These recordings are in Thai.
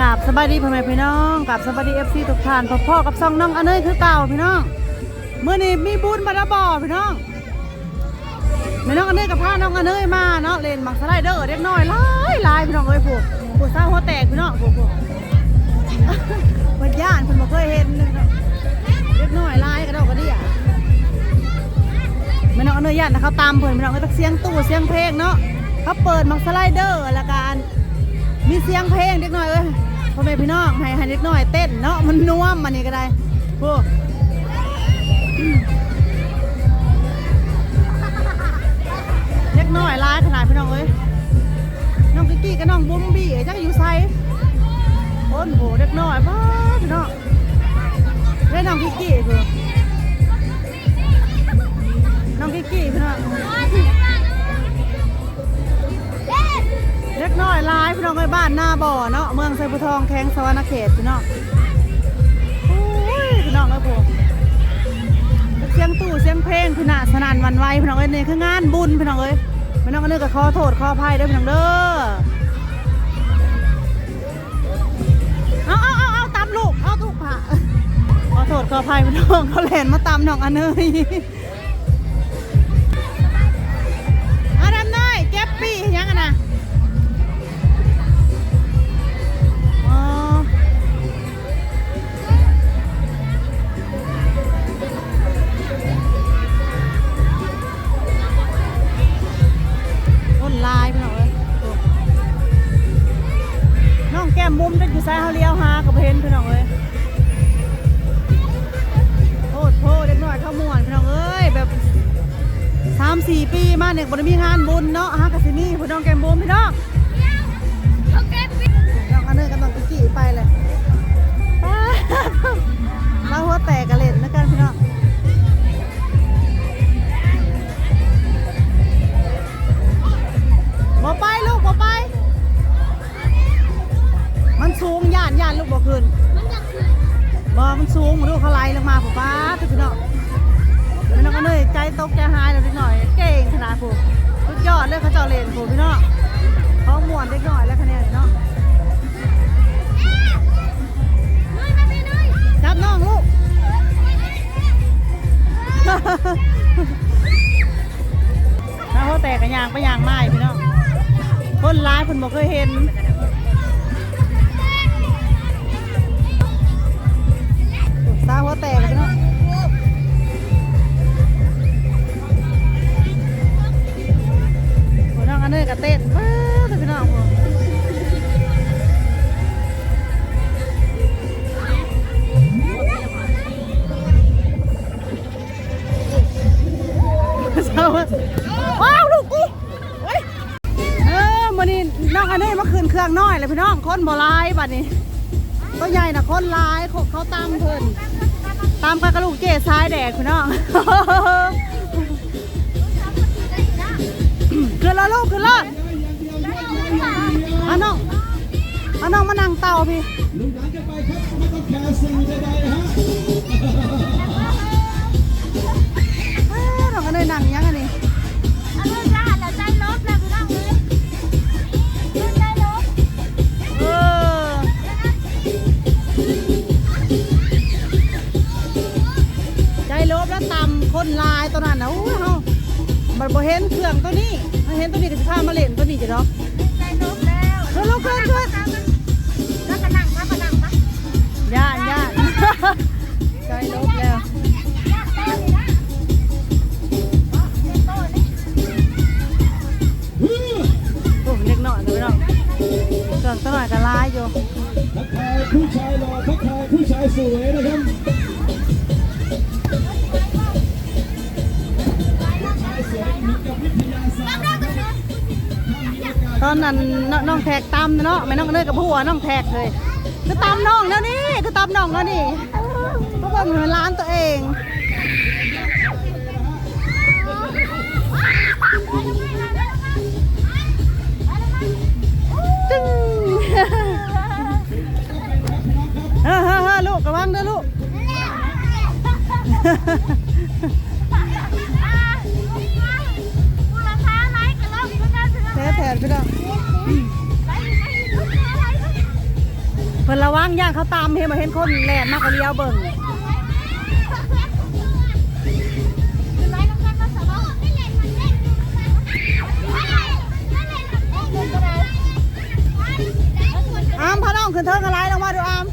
กราบสบายดีพ่อแม่พี่น้องกราบสบายดีเอฟซีทุกท่านพ่อพ่อกับซองน้องอันเนยคือเก่าพี่น้องเมื่อนี้มีบุญมาระบอพี่น้องแม่น้องอันเนยกับพาน้องอันเนยมาเนาะเล่นมังสไลเดอร์เด็กน้อยหลายหลายพี่น้องเอ้ยพวกพวกสาวหัวแตกพี่น้องพวกพวกเพิ่นย่านเพิ่นบ่เคยเห็นเลยเนาะเด็กน้อยหลายกระดอกกระเดี่ยแม่น้องอันเนยย่านนะเขาตามเพิ่นพี่น้องเอ้ยตักเสียงตู้เสียงเพลงเนาะเขาเปิดมังสไลเดอร์ล้วกัน มีเสียงเพลงเด็กน้อยเอ้ยพ่อแม่พี่น้องให้ให้เด็กน้อยเต้นเนาะมันน่วมมันนี่ก็ได้พวกเด็กน้อยร้ายขนาดพี่น้องเอ้ยน้องกิกกี้กับน้องบุ้มบี้จักอยู่ไซโอ้โหเด็กน้อยป้าพี่น้องเล่นน้องกิกกี้เพื่อน้องกิกกี้พี่น้อง เล็กน้ายพี่น้องไปบ้านหน้าบ่อเนาะเมืองไซบุทองแข้งสวรรณเขตพี่น้องโอ้ยพี่น้องเอ้พวกเสียงตู้เสียงเพลงพี่น่ะสนั่นวันไหวพี่น้องเอ้ยนี่คืองานบุญพี่น้องเอ้ยพี่น้องก็นึกกับขอโทษขออภัยด้อพี่น้องเด้อเอาเอาเอาเอาตามลูกเอาทุกผ่าขอโทษขออภัยพี่น้องเขาแหลนมาตามน้องอันเนย งานบุญเนาะฮะกับซินี่พี่น้องแก้มบุมพี่น้องน้องอันเนอร์กำลังกี่ไปเลยป้าเราหัวแตกกระเล่นนะกันพี่น้องบ่ไปลูกบ่ไป มันสูงย่านย่านลูกบ่ขึ้นบ่มันสูงมาดูเขาไล่ลงมาผู้ป้าทุกพี่น้องพี่น้องอันเนอร์ใจตกใจหายแล้วนิดหน่อย เก่งขนาดผู้ สุดยอดเลยเขาเจ้าเลนผู้พี่น้องเขาม่วนเล็กน้อยแล้วคะแนนเนาะจับน้องลูกน้าเขาแตกกันยางไปยางไม้พี่น้องคนร้ายคนบอกเคยเห็นตาหัวแตกพี่น้องพี่น้อง กับเต้นเบ้อพี่น้องผมว้าวลูกกูเฮ้ยเออมันนี่น้องอันนี้มาคืนเครื่องน้อยเลยพี่น้องคนบ่ร้ายบัดนี้ตัวใหญ่นะคนร้ายเขาเขาตามเพิ่นตามกันกระลูกเจ๊ซ้ายแดกพี่น้อง ขึ้นแล้วลูกขึ้นแล้วอาน้องอาน้องมานั่งเต่าพี่ลุงหลานจะไปครับไม่ต้องแคร์สิ่งใดๆฮะ มันบ่เห็นเครื่องตัวนี้ถ้าเห็นตัวนี้ก็สิพามาเล่นตัวนี้จ้ะเนาะเฮ้ยลูกเพื่อนช่วยย่านย่านใจลบแล้วโอ้เล็กหน่อยเลยเนาะเครื่องตัวหน่อยก็ลายอยู่ทักทายผู้ชายหล่อทักทายผู้ชายสวย อนนั้นน้องแทกตำเนาะไม่น้องเนยกับผัวน้องแทกเลยคือตำน้องแล้วนี่คือตำน้องแล้วนี่เพราะว่าเหมือนร้านตัวเองจึ้งเฮ้อเฮ้อเฮ้อลูกระวังเด้อลูก นพี่น้องเพิ่นระวังย่างเขาตามเห็นมาเห็นคนแล่นมากกว่าเลี้ยวเบิ่งอามพาน้องขึ้นเทิงอะไรลงมาดูอาม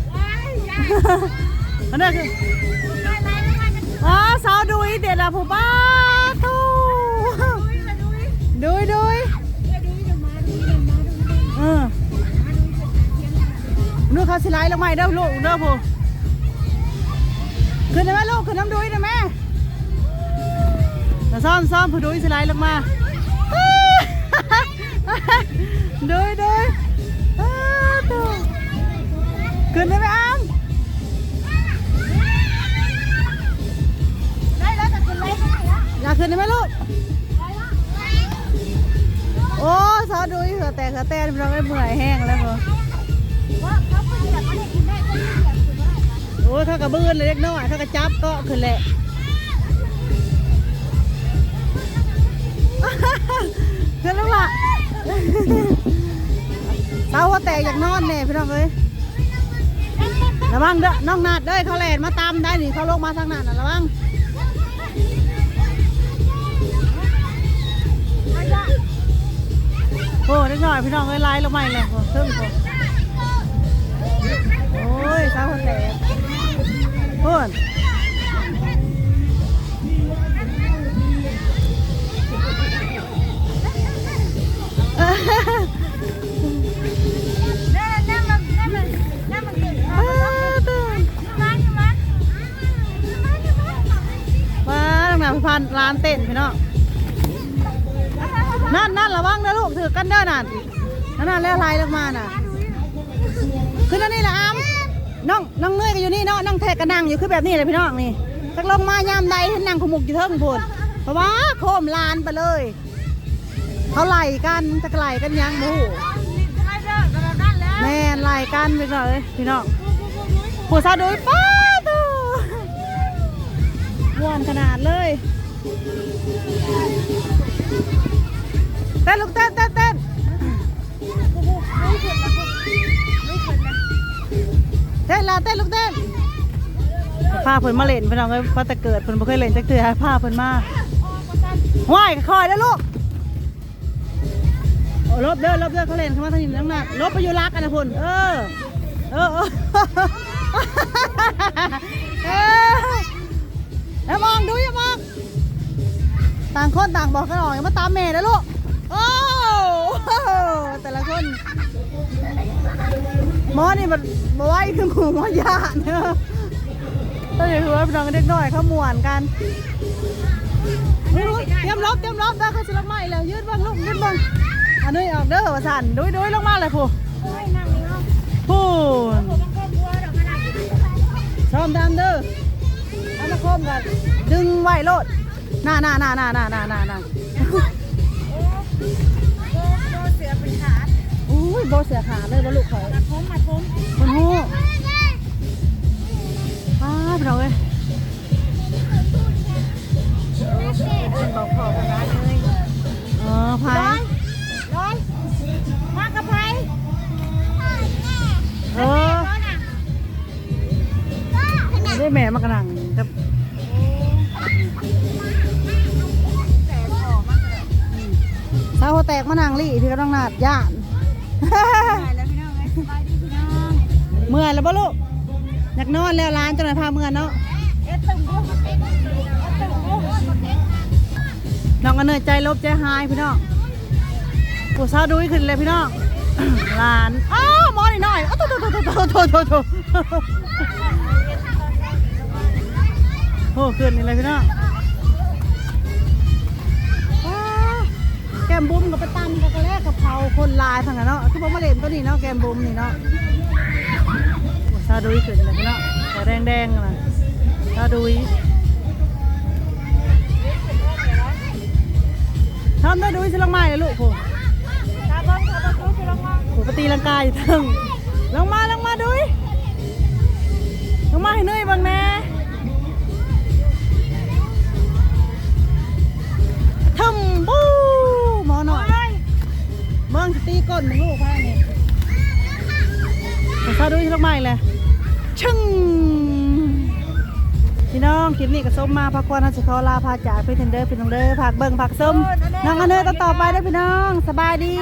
อันนั้นคืออ๋อสาวดุยเด็ดละผู้ป้าทูดุยดุย นูเขาสิไลลงมาเด้อลูกเด้อผู้ขึ้นได้ไหมลูกขึ้นน้ำดุยได้ไหมมาซ้อมซ้อมผู้ดุยสิไลลงมาดุยดุยอ้าวทูขึ้นได้ไหมอามอยากขึ้นได้ไหมลูกโอ้ซอดุยเหือแต่เหือแต่เราไม่เมื่อยแห้งแล้วเหรอ โอ้ยเข้ากระบื้นเลยเล็กน้อยเข้ากระจับก็ขึ้นแหละขึ้นแล้วล่ะเต้าว่าแตกอยากนอนเนี่ยพี่น้องเอ้ยระวังเด้อน้องนาดเด้ยเขาแลนมาตามได้นี่เขาลงมาทางนั้นน่ะระวังโอ้ได้หน่อยพี่น้องเอ้ยไล่ลงมาอีกเลยโอ้เพิ่ม โอ้ยสาวคนแหลกเพื่อนมาทางหน้าพิพันร้านเต้นพี่น้องนั่นนั่นระวังนะลูกถือกันเด้อนั่นนั่นแล้วลายลงมาน่ะ คือนั่นนี่แหละอ้ํน้องน้องเนื่อยก็อยู่นี่เนาะน้องแทกก็นั่งอยู่คือแบบนี้เลยพี่น้องนี่จักลงมายามใดเห็นนั่งขมุกอยู่เทิงพูนเพราะว่าโคมลานไปเลย เขาไล่กันจะไล่กันยังบูแม่นไล่กันไปเลยพี่น้องผู้สาวดุยป้าตูม่วนขนาดเลยเต้นลูกเต้นเต้นเต้น ละเต้นลูกเต้นพาเพิ่นมาเล่นเพี่น้องเอ้พอแต่เกิดเพิ่นบ่เคยเล่นจักเทื่อพาเพิ่นมาว่ายคอยแล้วลูกลบเด้อลบเด้อเขาเล่นเขามาทางนี้นั่งหน้าลบไปอยู่รักกันนะพุ่นเออเออเออแล้วมองดูอย่ามองต่างคนต่างบอกกันออกอย่ามาตามแม่นะลูก แต่ละคนหมอนี่มันมาไหวคือหมูหมอยาเนอะต้องอย่าคือว่าน้องเด็กน้อยเขาม่วนกันเตรียมรบเตรียมรบได้เขาจะลงมาอีกแล้วยืดบ้างลูกยืดบ้างอันนี้ออกเด้อว่าสั่นดุยดุยลงมาเลยผู้ผู้ซ้อมดามเด้อเอามาคมกันดึงไหวโลดหน้าหน้าหน้าหน้าหน้าหน้าหน้า แม่มากระนังครับแต่พอมากเลยสาวหัวแตกมานังลี่พี่กำลังนาดย่านไปแล้วพี่น้องไงสบายดีพี่น้องเมื่อยแล้วบ่ลูกอยากนอนแล้วร้านจังไหนพาเมื่อยเนาะเอ็ดตึงบุ้เอ็ดตึงบุ้น้องก็เนยใจลบใจหายพี่น้องผู้าดุยขึ้นเลยพี่น้องหลาน อ้าวมอนี่หน่อยอ้าวโถโถโถโถโถโถโถ โอ้ขึ้นนี่เลยพี่น้องว้าวแกมบุ้มกับไปตำกับกระแลกกับเผาคนลายทั้งนั้นเนาะคือผมมาเล่นตัวนี้เนาะแกมบุ้มนี่เนาะผู้สาดุยขึ้นเลยพี่น้องแต่แดงๆนะสาดุยทำได้ดูสิลังม้เลยลูกผมตาบ้องตาบ้องรู้สิลองมองผมปตีลังกายอยู่ทั้งลงมาลงมาดูยลงมาให้เหนื่อยบ้างแน่ ทำบูหมอหน่อยเมืองสตีก้นมึงลูกพายนี่ผมซาดูที่ลงใหม่เลยชึ้งพี่น้องคลิปนี้ก็ส้มมาพักควรนะสิขอลาพาจากพี่เทนเดอร์พี่น้องเด้อผักเบิ่งผักส้มน้องอันเนยต่อต่อไปเด้อพี่น้อง สบายดี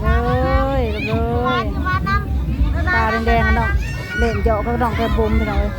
โอ้ยโอ้ยมานำตาแดงๆกันดอกเล่นเจาะก็ดอกแกบุมพี่น้องเอ้ย